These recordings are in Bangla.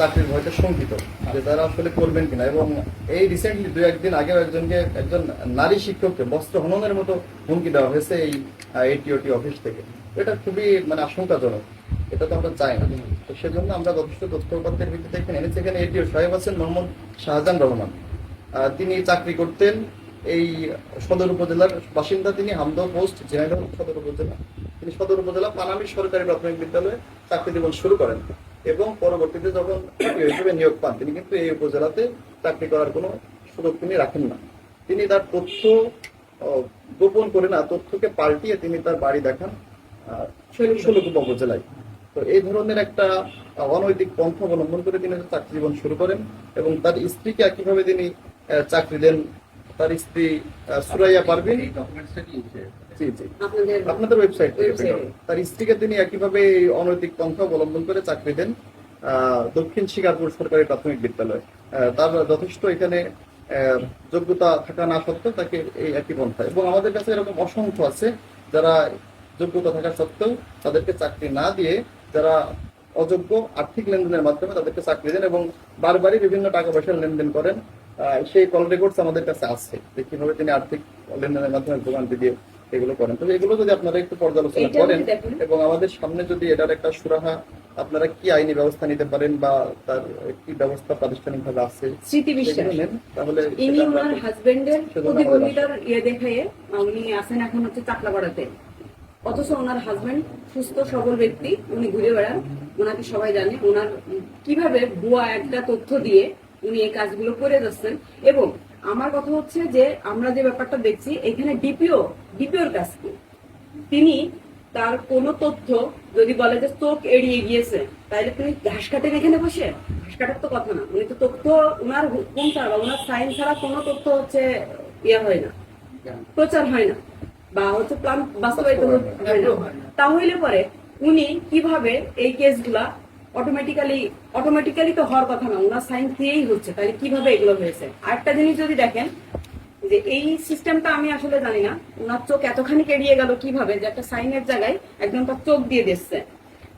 চাকরির ভয়তে শঙ্কিত, যে তারা আসলে করবেন কিনা। এবং এই রিসেন্টলি দু একদিন আগেও একজনকে, একজন নারী শিক্ষককে বস্ত্র হননের মতো হুমকি দেওয়া হয়েছে এই এটিওটি অফিস থেকে। এটা খুবই মানে আশঙ্কাজনক। এটা তো আমরা চাই না। তো সেজন্য আমরা যথেষ্ট তথ্য ভিত্তিতে এখানে এনেছি। এখানে এটিও সাহেব আছেন মোহাম্মদ শাহজাহান রহমান। তিনি চাকরি করতেন এই সদর উপজেলার বাসিন্দা তিনি, হামদ পোস্ট ঝিনাইদহ সদর উপজেলা। তিনি সদর উপজেলা পানামি সরকারি প্রাথমিক বিদ্যালয়ে চাকরি জীবন শুরু করেন। এবং পরবর্তীতে যখন হিসেবে নিয়োগ পান, তিনি কিন্তু এই উপজেলাতে চাকরি করার কোনো সুযোগ তিনি রাখেন না। তিনি তার তথ্য গোপন করে না, তথ্যকে পাল্টিয়ে তিনি তার বাড়ি দেখান ষোলকুপা উপজেলায়। তো এই ধরনের একটা অনৈতিক পন্থা অবলম্বন করে তিনি চাকরি জীবন শুরু করেন এবং তার স্ত্রীকে একইভাবে তিনি চাকরি দেন তার স্ত্রী সুরাইয়া পারভিন জি জি। আপনাদের আপনাদের ওয়েবসাইট থেকে তার স্ত্রীকে তিনি একইভাবে অনৈতিক পন্থা অবলম্বন করে চাকরি দেন আহ, দক্ষিণ শিকারপুর সরকারি প্রাথমিক বিদ্যালয়। তার যথেষ্ট এখানে আহ, যোগ্যতা থাকা না সত্ত্বেও তাকে এই একই পন্থা। এবং আমাদের কাছে এরকম অসংখ্য আছে যারা যোগ্যতা থাকা সত্ত্বেও তাদেরকে চাকরি না দিয়ে যারা অযোগ্য আর্থিক লেনদেনের মাধ্যমে তাদেরকে চাকরি দেন এবং বারবারই বিভিন্ন টাকা পয়সার লেনদেন করেন। সেই কল রেকর্ডস আমাদের কাছে আছে। যে কীভাবে তিনি আর্থিক লেনদেনের মাধ্যমে ভোগান্তি দিয়ে এগুলো করেন। তো এগুলো যদি আপনারা একটু পর্যালোচনা করেন এবং আমাদের সামনে যদি এটার একটা সুরাহা আপনারা কি আইনি ব্যবস্থা নিতে পারেন বা তার কি ব্যবস্থা প্রাতিষ্ঠানিক ভাবে আছে? স্মৃতি বিশ্বাস। তাহলে ইনি ওনার হাজবেন্ডের প্রতিবন্ধিতার ইয়ে দেখাইয়ে উনি আছেন এখন হচ্ছে চাকলাপাড়াতে অথচ ওনার হাজবেন্ড সুস্থ সবল ব্যক্তি উনি ঘুরে বেড়ান। ওনাকে সবাই জানে। ওনার কীভাবে ভুয়া একটা তথ্য দিয়ে উনি এই কাজগুলো করে যাচ্ছেন। এবং আমার কথা হচ্ছে যে আমরা যে ব্যাপারটা দেখছি এখানে ডিপিও ডিপিওর কাজ কি? তিনি তার কোন তথ্য যদি বলে যে চোখ এড়িয়ে গিয়েছে তাহলে তিনি ঘাস কাটেন এখানে বসে? ঘাস কাটার তো কথা না। উনি তো তথ্য ওনার হুকুম ছাড়া বা ওনার সাইন ছাড়া কোনো তথ্য হচ্ছে ইয়ে হয় না প্রচার হয় না বা হচ্ছে প্ল্যান বাস্তবায়িত হয় না। তাহলে পরে উনি কীভাবে এই কেসগুলা অটোমেটিক্যালি অটোমেটিক্যালি তো হওয়ার কথা না, ওনার সাইন দিয়েই হচ্ছে, তাহলে কীভাবে এগুলো হয়েছে? আরেকটা জিনিস যদি দেখেন, যে এই সিস্টেমটা আমি আসলে জানি না, ওনার চোখ এতখানি কেড়িয়ে গেল কীভাবে, যে একটা সাইনের জায়গায় একদম তার চোখ দিয়ে দিচ্ছে।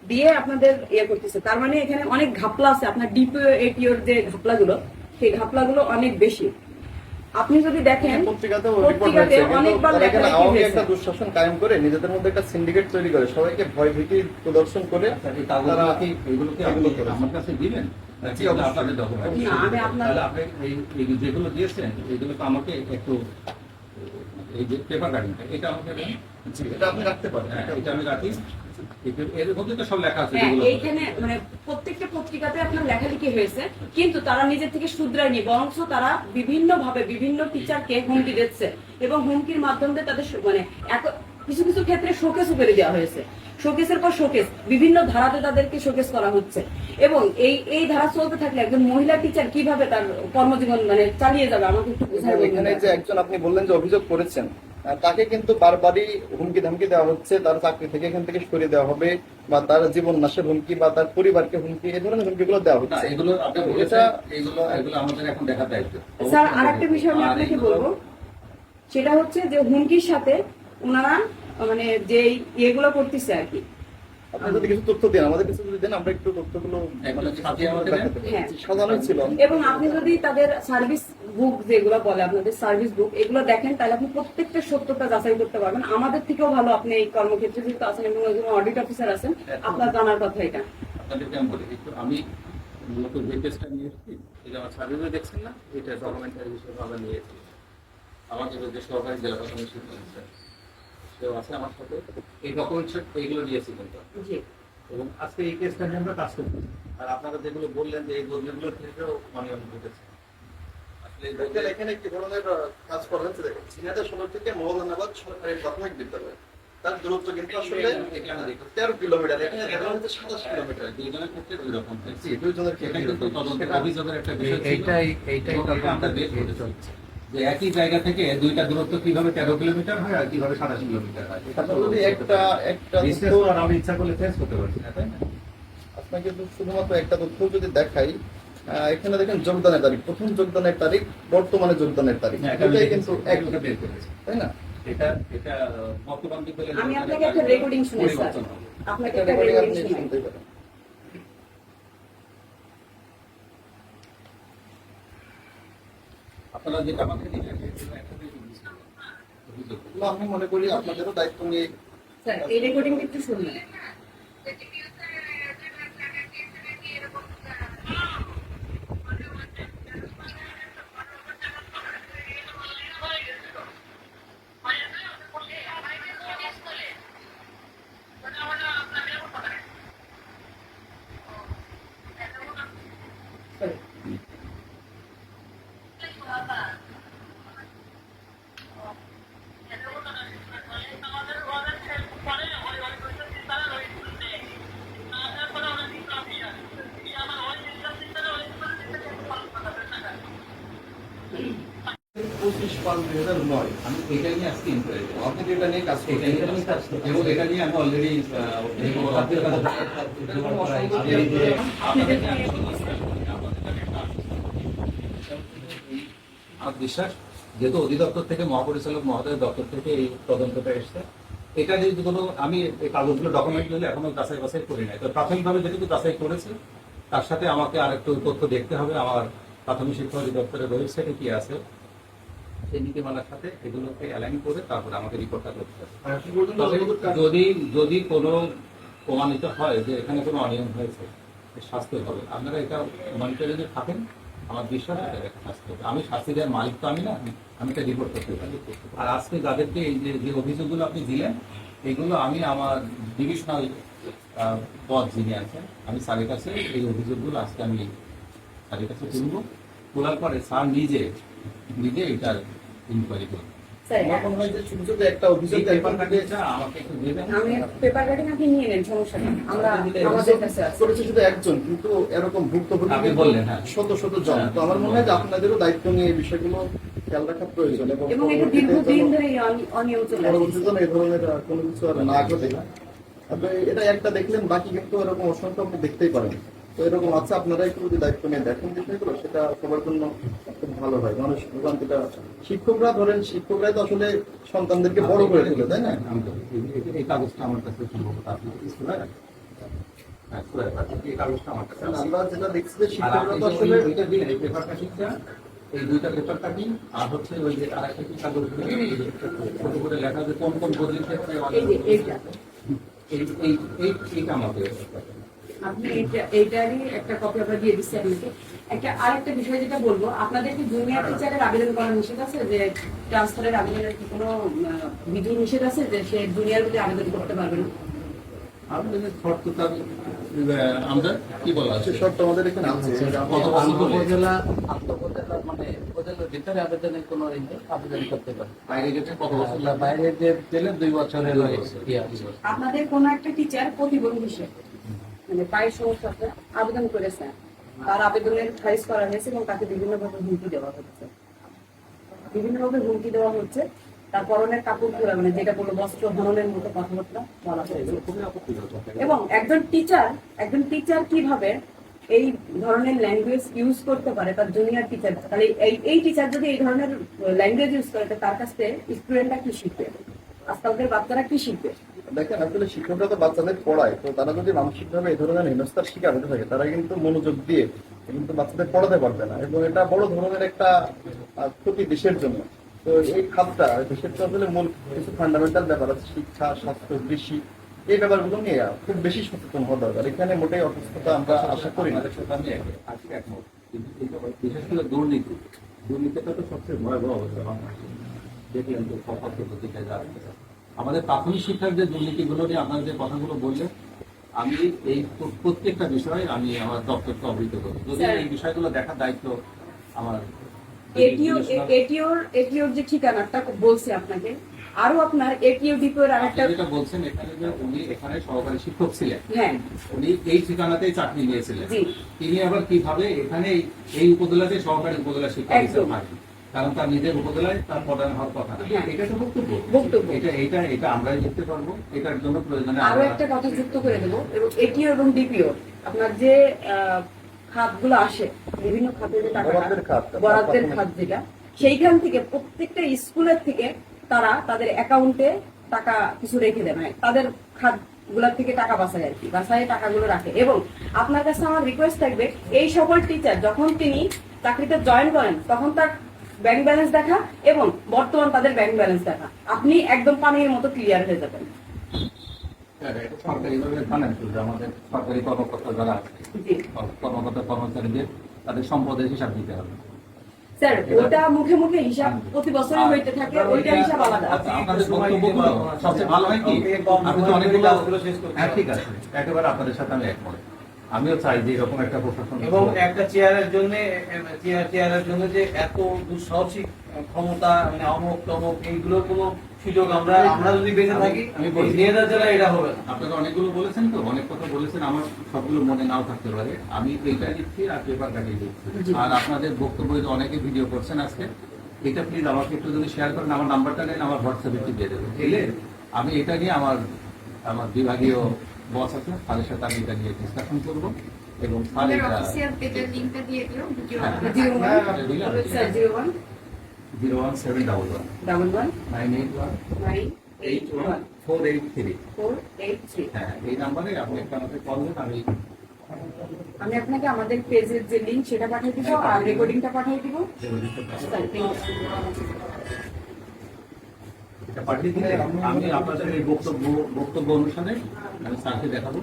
দিয়ে আপনাদের ইয়ে করতেছে, তার মানে এখানে অনেক ঘাপলা আছে, আপনার ডিপিও এটিওর যে ঘাপলাগুলো, সেই ঘাপলাগুলো অনেক বেশি। আপনি যদি দেখেন পত্রিকাতে অনেকবার হয়েছে। একটা দুঃশাসন কায়েম করে নিজেদের মধ্যে একটা সিন্ডিকেট তৈরি করে সবাইকে ভয় ভীতি প্রদর্শন করে এই তারা কি এগুলো কি আপনি আমার কাছে দিবেন? জি, আপনাদের ডকুমেন্ট আমি আপনার- আপনি এই এই যেগুলো দিয়েছেন এগুলো তো আমাকে একটু এই যে পেপার কাটিংটা এটা আমাকে এটা আপনি রাখতে পারেন। হ্যাঁ, এটা আমি রাখি। এর- মধ্যে তো সব লেখা আছে হ্যাঁ এইখানে মানে পত্রিকাতে আপনার লেখালেখি হয়েছে, কিন্তু তারা নিজের থেকে শুধরায়নি, বরঞ্চ তারা বিভিন্ন ভাবে বিভিন্ন টিচারকে হুমকি দিচ্ছে এবং হুমকির মাধ্যমে তাদের মানে এক- কিছু কিছু ক্ষেত্রে শোকেসও করে দেওয়া হয়েছে। শোকেসের পর শোকেস বিভিন্ন ধারাতে তাদেরকে শোকেস করা হচ্ছে। এবং এই এই ধারা চলতে থাকলে একজন মহিলা টিচার কীভাবে তার কর্মজীবন মানে চালিয়ে যাবে, আমাকে একটু এখানে যে একজন আপনি বললেন যে অভিযোগ করেছেন তাকে কিন্তু বারবারই হুমকি ধমকি দেওয়া হচ্ছে তার চাকরি থেকে এখান থেকে সরিয়ে দেওয়া হবে বা তার জীবন নাশের হুমকি বা তার পরিবারকে হুমকি এই ধরনের হুমকিগুলো দেওয়া হচ্ছে। এগুলো আপনি বলেছেন এগুলো এগুলো আমাদের এখন দেখা দায়িত্ব। স্যার আর একটা বিষয় আমি আপনাকে বলব। সেটা হচ্ছে যে হুমকির সাথে ওনারা মানে যে ইয়েগুলো করতেছে আর কি আপনি যদি কিছু তথ্য দেন আমাদের কাছে যদি দেন আমরা একটু তথ্যগুলো একটু মানে। হ্যাঁ। সাজানোই ছিল। এবং আপনি যদি তাদের সার্ভিস বুক যেগুলো বলে আপনাদের সার্ভিস বুক এগুলো দেখেন তাহলে আপনি প্রত্যেকটা সত্যতা যাচাই করতে পারবেন। আমাদের থেকেও ভালো আপনি এই কর্মক্ষেত্রে যেহেতু আছেন এবং একজন অডিট অফিসার আছেন আপনার জানার কথা এটা। আপনাদেরকে আমি বলি একটু আমি মূলত যে কেসটা নিয়ে এসেছি এটা আমার সার্ভিসে দেখছেন না এটা ডকুমেন্টারি হিসেবে আমরা নিয়ে আমাকে যে সহকারী জেলা প্রশাসনের সেও আছে আমার সাথে এই ডকুমেন্টস এইগুলো দিয়েছি কিন্তু। এবং আজকে এই কেসটা নিয়ে আমরা কাজ করছি। আর আপনারা যেগুলো বললেন যে এই বদলিগুলো থেকেও অনিয়ম ঘটেছে আসলে এখানে কি ধরনের কাজ করা হচ্ছে দেখেন ঝিনাইদহ সদর থেকে মৌলানাবাদ সরকারি প্রাথমিক বিদ্যালয় তার দূরত্ব কিন্তু আসলে এখানে দেখুন। তেরো কিলোমিটার এখানে দেখা হচ্ছে সাতাশ কিলোমিটার। দুইজনের ক্ষেত্রে দুই রকম। হয়েছে দুইজনের ক্ষেত্রে কিন্তু তদন্ত অভিযোগের একটা বিষয় এইটাই করেছি। যে একই জায়গা থেকে দুইটা দূরত্ব কীভাবে তেরো কিলোমিটার হয় আর কীভাবে সাতাশ কিলোমিটার হয় একটা একটা আর আমি ইচ্ছা করলে চেঞ্জ করতে পারছি না তাই না? আপনাকে শুধুমাত্র একটা তথ্য যদি দেখাই আহ, এখানে দেখেন যোগদানের তারিখ। প্রথম যোগদানের তারিখ বর্তমানে যোগদানের তারিখ। হ্যাঁ, এটাই কিন্তু এক বের করেছি। তাই না? এটা এটা আমি আপনাকে একটা রেকর্ডিং। আপনাকে একটা রেকর্ডিং পারেন। আপনারা যেটা। না, আমি মনে করি আপনাদেরও দায়িত্ব নিয়ে স্যার এই রেকর্ডিং একটু শুনবেন পঁচিশ পাঁচ দুই হাজার নয়। আমি এটা নিয়ে আজকে ইনকোয়ারি আপনি যেটা নিয়ে কাজ করছেন নিয়ে কাজ করছি। এবং এটা নিয়ে আমি অলরেডি আমার বিশ্বাস যেহেতু অধিদপ্তর থেকে মহাপরিচালক মহোদয়ের দপ্তর থেকে এই তদন্তটা এসছে। এটা যদি কোনো আমি এই কাগজগুলো ডকুমেন্টগুলো এখনও যাচাই বাছাই করি নাই। তো প্রাথমিকভাবে যেটুকু যাচাই করেছি তার সাথে আমাকে আর একটু তথ্য দেখতে হবে। আমার প্রাথমিক শিক্ষা অধিদপ্তরের ওয়েবসাইটে কি আছে? সেই নীতিমালার সাথে এগুলোকে অ্যালাইন করে তারপরে আমাকে রিপোর্টটা করতে হবে। যদি যদি কোনো প্রমাণিত হয় যে এখানে কোনো অনিয়ম হয়েছে শাস্তি হবে। আপনারা এটা মনিটরিংয়ে থাকেন আমার বিশ্বাস এটা একটা শাস্তি হবে। আমি শাস্তি দেওয়ার মালিক তো আমি না আমি এটা রিপোর্ট করতে পারি। আর আজকে যাদেরকে এই যে যে অভিযোগগুলো আপনি দিলেন এগুলো আমি আমার ডিভিশনাল পদ যিনি আছেন আমি স্যারের কাছে এই অভিযোগগুলো আজকে আমি স্যারের কাছে তুলব। তোলার পরে স্যার নিজে নিজে এটার ইনকোয়ারি মনে হয় যে ছোট ছোট একটা অভিযোগ এই এখন পেপার থেকে কাটিংটা আমাকে একটু দেবেন আমি পেপার কাটিং আপনি নিয়ে নেন সমস্যা নেই। আমরা আমাদের কাছে আছে। করেছে শুধু একজন কিন্তু এরকম ভুক্তভোগী আপনি কিন্তু বললেন, হ্যাঁ। শত শত জন। হ্যাঁ। তো আমার মনে হয় আপনাদেরও দায়িত্ব নিয়ে এই বিষয়গুলো খেয়াল রাখা প্রয়োজন এবং এই ধরনের কোনো কিছু আর না ঘটে। আপনি এটা একটা দেখলেন বাকি কিন্তু এরকম অসংখ্য আপনি দেখতেই পারেন। তো এরকম আছে আপনারা একটু যদি দায়িত্ব নিয়ে দেখেন বিষয়গুলো সেটা সবার জন্য খুব ভালো হয় মানুষ ভোগান্তিটা শিক্ষকরা ধরেন শিক্ষকরাই তো আসলে সন্তানদেরকে বড় করে তোলে তাই না এই- কাগজটা আমার কাছে সম্ভবত আপনার হ্যাঁ। এই কাগজটা আমার কাছে আছে। আমরা যেটা দেখছি যে শিক্ষকরা তো আসলে এই পেপার কাটিংটা, এই দুইটা পেপার কাটিং আর হচ্ছে ওই যে আরেকটা কি কাগজ এই ছোট করে লেখা যে কোন কোন বদলির ক্ষেত্রে এই এইটা এই এই এই এইটা আমাকে আপনি এইটারই একটা কপি আমরা দিয়ে দিচ্ছি আপনাকে। একটা আরেকটা বিষয় যেটা বলব আপনাদের কি জুনিয়র টিচারের আবেদন করার নিষেধ আছে? যে ট্রান্সফারের আবেদনের কি কোনো বিধি নিষেধ আছে যে সে জুনিয়র বলে আবেদন করতে পারবে না? আমরা কি বলা আছে? শর্ত আমাদের এখানে আছে? উপজেলা উপজেলা মানে উপজেলার ভিতরে আবেদনের কোনো আবেদন করতে পারে। বাইরে গেছে কত বছর বাইরে যে গেলে দুই বছরের আপনাদের কোন একটা টিচার প্রতিবন্ধী মানে পায়ের সমস্যাতে আবেদন করেছে। তার আবেদনের খারিজ করা হয়েছে এবং তাকে বিভিন্নভাবে হুমকি দেওয়া হচ্ছে। বিভিন্নভাবে হুমকি দেওয়া হচ্ছে। তার পরনের কাপড় খোলা মানে যেটা কোনো বস্ত্র হননের মতো কথাবার্তা বলা হয়েছে। এবং একজন টিচার একজন টিচার কীভাবে এই ধরনের ল্যাঙ্গুয়েজ ইউজ করতে পারে, তার জুনিয়র টিচার তাহলে এই এই টিচার যদি এই ধরনের ল্যাঙ্গুয়েজ ইউজ করে তার কাছ থেকে স্টুডেন্টরা কি শিখবে? আজকালকার বাচ্চারা কি শিখবে? দেখেন, আসলে শিক্ষকরা তো বাচ্চাদের পড়ায়, তো তারা যদি মানসিকভাবে এই ধরনের হেনস্থার শিকার হতে থাকে, তারা কিন্তু মনোযোগ দিয়ে কিন্তু বাচ্চাদের পড়াতে পারবে না। এবং এটা বড় ধরনের একটা ক্ষতি দেশের জন্য। তো এই খাতটা, দেশের তো আসলে মূল কিছু ফান্ডামেন্টাল ব্যাপার আছে, শিক্ষা, স্বাস্থ্য, কৃষি, এই ব্যাপারগুলো নিয়ে খুব বেশি সচেতন হওয়া দরকার। এখানে মোটেই অসুস্থতা আমরা আশা করি না। একমত বিশেষ করে দুর্নীতি। দুর্নীতিটা তো সবচেয়ে ভয়াবহ অবস্থা বাংলাদেশে। দেখলেন তো দিকে যাচ্ছে আমাদের প্রাথমিক শিক্ষার যে দুর্নীতিগুলো নিয়ে আপনারা যে কথাগুলো বললেন আমি এই প্রত্যেকটা বিষয়ে আমি আমার দপ্তরকে অবহিত করি যদি এই বিষয়গুলো দেখার দায়িত্ব আমার এটিওর এটিওর যে ঠিকানাটা বলছে আপনাকে আরও আপনার এটিও ডিপোর আপনি আরেকটা যেটা বলছেন এখানে যে উনি এখানে সহকারী শিক্ষক ছিলেন হ্যাঁ। উনি এই ঠিকানাতেই চাকরি নিয়েছিলেন। তিনি আবার কীভাবে এখানে এই- উপজেলাতে সহকারী উপজেলা শিক্ষক হিসেবে কারণ তার নিজের উপজেলায় তার প্রধান হওয়ার কথা হ্যাঁ। এটা তো বক্তব্য বক্তব্য। এটা এটা এটা আমরাই দেখতে পারব এটার জন্য প্রয়োজনে আরও একটা কথা যুক্ত করে দেবো এবং এটিও এবং ডিপিও আপনার যে খাতগুলো আসে বিভিন্ন খাতে যে টাকাটা বরাদ্দের খাত। যেটা সেইখান থেকে প্রত্যেকটা স্কুলের থেকে তারা তাদের অ্যাকাউন্টে টাকা কিছু রেখে দেয় মানে তাদের খাতগুলার থেকে টাকা বাঁচায় আর কি বাঁচায় টাকাগুলো রাখে এবং আপনার কাছে আমার রিকোয়েস্ট থাকবে এই সকল টিচার যখন তিনি চাকরিতে জয়েন করেন তখন তার ব্যাংক ব্যালেন্স দেখা এবং বর্তমান তাদের ব্যাংক ব্যালেন্স দেখা। আপনি একদম পানির মতো ক্লিয়ার হয়ে যাবেন। হ্যাঁ, আমাদের সরকারি কর্মকর্তা যারা কর্মকর্তা কর্মচারীদের তাদের সম্পদের হিসাব দিতে হবে। স্যার ওটা মুখে মুখে হিসাব প্রতি বছরই হইতে থাকে ওইটা হিসাব আলাদা। আচ্ছা, আপনাদের বক্তব্যগুলো সবচেয়ে ভালো হয় কি? আপনি তো অনেকগুলো হ্যাঁ ঠিক আছে। একেবারে আপনাদের সাথে আমি একমত। আমিও চাই যে এরকম একটা প্রশাসন এবং একটা চেয়ারের জন্য চেয়ার চেয়ারের জন্য যে এত দুঃসাহসিক ক্ষমতা মানে অমুক তমুক এইগুলোর কোনো সুযোগ আমরা আমরা যদি বেঁচে থাকি আমি জেলা এটা হবে না। আপনারা অনেকগুলো বলেছেন তো অনেক কথা বলেছেন আমার সবগুলো মনে নাও থাকতে পারে। আমি এইটা দিচ্ছি আর পেপার কাটিয়ে দিচ্ছি। আর আপনাদের বক্তব্য অনেকে ভিডিও করছেন আজকে এটা প্লিজ আমাকে একটু যদি শেয়ার করেন আমার নাম্বারটা নেন আমার হোয়াটসঅ্যাপে একটু দিয়ে দেবেন। এলে আমি এটা নিয়ে আমার আমার বিভাগীয় বস আছে তাদের সাথে আমি এটা নিয়ে ডিসকাশন করব এবং হ্যাঁ। জিরো ওয়ান হ্যাঁ, seven double one double one nine eight one nine eight one four eight three four eight three হ্যাঁ এই নাম্বারে আপনি একটা আমাকে কল দেন আমি আমি আপনাকে আমাদের পেজের যে লিঙ্ক সেটা পাঠিয়ে দিব আর রেকর্ডিংটা পাঠিয়ে দিব. আমি আপনাদের এই বক্তব্য বক্তব্য অনুসারে আমি স্যারকে দেখাবো।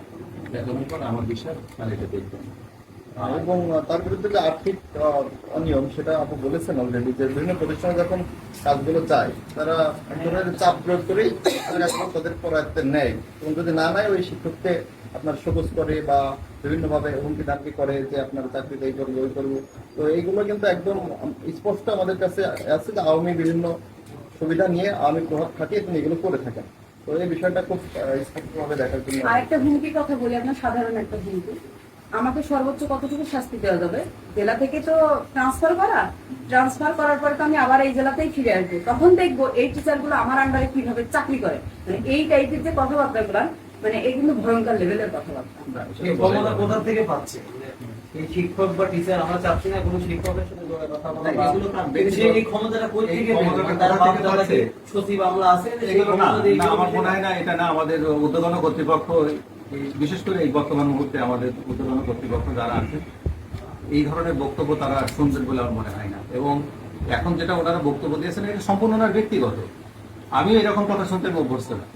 দেখানোর পর আমার বিশ্বাস স্যার এটা দেখবেন এবং তার বিরুদ্ধে যে আর্থিক অনিয়ম, সেটা আপনি বলেছেন অলরেডি যে বিভিন্ন প্রতিষ্ঠানে যখন কাজগুলো চায় তারা এক ধরনের চাপ প্রয়োগ করেই তাদের পরায়ত্তে নেয়। এবং যদি না নেয়, ওই শিক্ষককে আপনার সবুজ করে বা বিভিন্নভাবে হুমকি দামকি করে যে আপনার চাকরিতে এই করব, ওই করব। তো এইগুলো কিন্তু একদম স্পষ্ট আমাদের কাছে আছে যে আওয়ামী বিভিন্ন সুবিধা নিয়ে আওয়ামী প্রভাব খাটিয়ে তিনি এগুলো করে থাকেন। তো এই বিষয়টা খুব স্পষ্টভাবে দেখার জন্য আরেকটা হুমকির কথা বলি আপনার সাধারণ একটা হুমকি আমাকে সর্বোচ্চ কতটুকু শাস্তি দেওয়া যাবে? জেলা থেকে তো ট্রান্সফার করা ট্রান্সফার করার পর তো আমি আবার এই জেলাতেই ফিরে আসব। তখন দেখব এই টিচারগুলো আমার আন্ডারে কীভাবে চাকরি করে। মানে এই টাইপের যে কথাবার্তা গুলা মানে এগুলো ভয়ঙ্কর লেভেলের কথাবার্তা। কোথা থেকে পাচ্ছে? এই শিক্ষক বা টিচার আমরা চাচ্ছি না কোনো শিক্ষকের সাথে কথা বলা না, বা- এগুলো তার কিন্তু সে এই ক্ষমতাটা কই থেকে তার কোথা বাপ থেকে দাদা পাচ্ছে? কি সচিব আমলা আছে এগুলো না ক্ষমতা দিয়ে না, আমার মনে হয় না এটা না আমাদের উদ্যোগন কর্তৃপক্ষ বিশেষ করে এই বর্তমান মুহূর্তে আমাদের উদ্যোগন কর্তৃপক্ষ যারা আছে এই ধরনের বক্তব্য তারা শুনবেন বলে আমার মনে হয় না। এবং এখন যেটা ওনারা বক্তব্য দিয়েছেন এটা সম্পূর্ণ ওনার ব্যক্তিগত। আমি এরকম কথা শুনতে অভ্যস্ত না না, আমরা চাচ্ছি যে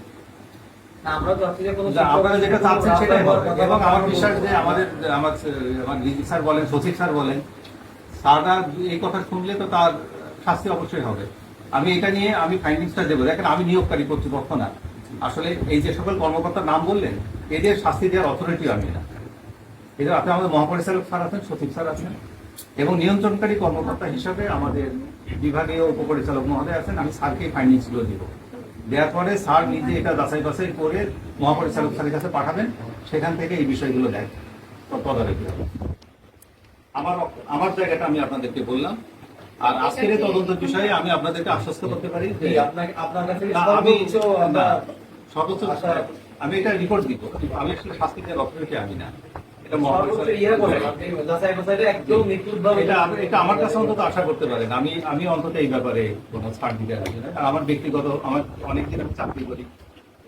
কোনো যা আপনারা যেটা চাচ্ছেন সেটাই হবে এবং আমার বিশ্বাস যে আমাদের আমার আমার স্যার বলেন সচিব স্যার বলেন স্যাররা এই কথা শুনলে তো তার শাস্তি অবশ্যই হবে। আমি এটা নিয়ে আমি ফাইন্ডিংসটা দেবো। দেখেন আমি নিয়োগকারী কর্তৃপক্ষ না। আসলে এই যে সকল কর্মকর্তার নাম বললেন এদের শাস্তি দেওয়ার অথরিটি আমি না। এদের আপনি আমাদের মহাপরিচালক স্যার আছেন সচিব স্যার আছেন এবং নিয়ন্ত্রণকারী কর্মকর্তা হিসাবে আমাদের বিভাগীয় উপপরিচালক মহোদয় আছেন আমি স্যারকে ফাইন্ডিংসগুলো দিব। দেওয়ার পরে স্যার নিজে এটা যাচাই বাছাই করে মহাপরিচালক স্যারের কাছে পাঠাবেন সেখান থেকে এই বিষয়গুলো দেখ তদারকি হবে। আমার আমার জায়গাটা আমি আপনাদেরকে বললাম আর আজকের এই তদন্ত বিষয়ে আমি আপনাদেরকে আশ্বস্ত করতে পারি না, আমি সর্বোচ্চ আমরা আমি এটা রিপোর্ট দিব আমি আসলে শাস্তি দেওয়ার অথরিটি আমি না। এটা ইয়ে আমার কাছে অন্তত আশা করতে পারেন। আমি আমি অন্তত এই ব্যাপারে কোনো ছাড় দিতে রাজি না আমার ব্যক্তিগত আমার অনেকদিন আমি চাকরি করি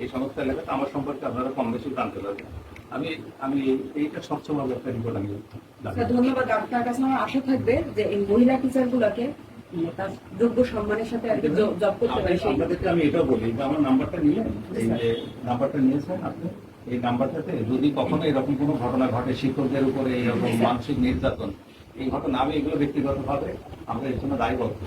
এই সমস্ত এলাকাতে। আমার সম্পর্কে আপনারা কম বেশি জানতে পারবেন। আমি আমি এইটা সবসময় একটা রিপোর্ট আমি ধন্যবাদ। আপনার কাছে আমার আশা থাকবে যে এই মহিলা তার যোগ্য সম্মানের সাথে আর জব করতে পারে আপনাদেরকে আমি এটাও বলি যে আমার নাম্বারটা নিলেন। এই যে নাম্বারটা নিয়েছেন আপনি। এই নাম্বারটাতে যদি কখনো এরকম কোনো ঘটনা ঘটে শিক্ষকদের উপরে এরকম মানসিক নির্যাতন এই ঘটনা আমি এগুলো ব্যক্তিগতভাবে আমরা এর জন্য দায়বদ্ধ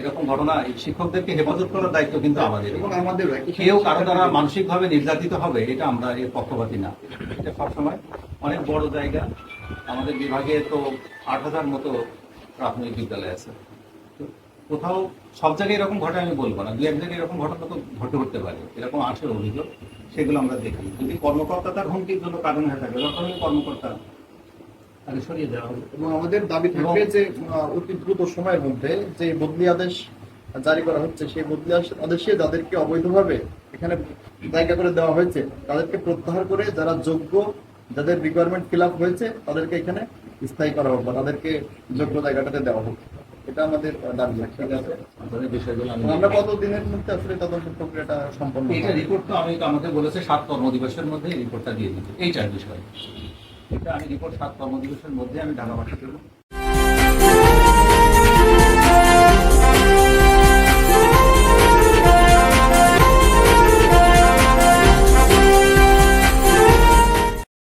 এরকম ঘটনা এই শিক্ষকদেরকে হেফাজত করার দায়িত্ব কিন্তু আমাদের এবং আমাদের কেউ কারও দ্বারা মানসিকভাবে নির্যাতিত হবে এটা আমরা এর পক্ষপাতি না। এটা সবসময় অনেক বড় জায়গা। আমাদের বিভাগে তো আট হাজার মতো প্রাথমিক বিদ্যালয় আছে। কোথাও সব জায়গায় এরকম ঘটে আমি বলব না। দু এক জায়গায় এরকম ঘটনা তো ঘটে উঠতে পারে। এরকম আসে অভিযোগ। সেগুলো আমরা দেখি। যদি কর্মকর্তা তার হুমকির জন্য কারণ হয়ে থাকে তখন কর্মকর্তা তাকে সরিয়ে দেওয়া হবে। এবং আমাদের দাবি থাকবে যে অতি দ্রুত সময়ের মধ্যে যে বদলি আদেশ জারি করা হচ্ছে সেই বদলি আদেশে যাদেরকে অবৈধভাবে এখানে জায়গা করে দেওয়া হয়েছে তাদেরকে প্রত্যাহার করে যারা যোগ্য যাদের রিকোয়ারমেন্ট ফিল আপ হয়েছে তাদেরকে এখানে স্থায়ী করা হোক বা তাদেরকে যোগ্য জায়গাটাতে দেওয়া হোক। এটা আমাদের দাবি ঠিক আছে? বিষয়গুলো আমি আমরা কত দিনের মধ্যে আসলে তদন্ত প্রক্রিয়াটা সম্পন্ন এটা রিপোর্ট তো আমি আমাকে বলেছে সাত কর্মদিবসের মধ্যে রিপোর্টটা দিয়ে দিতে। এইটার বিষয়। এটা আমি রিপোর্ট সাত কর্মদিবসের মধ্যে আমি ঢাকা পাঠিয়ে দেবো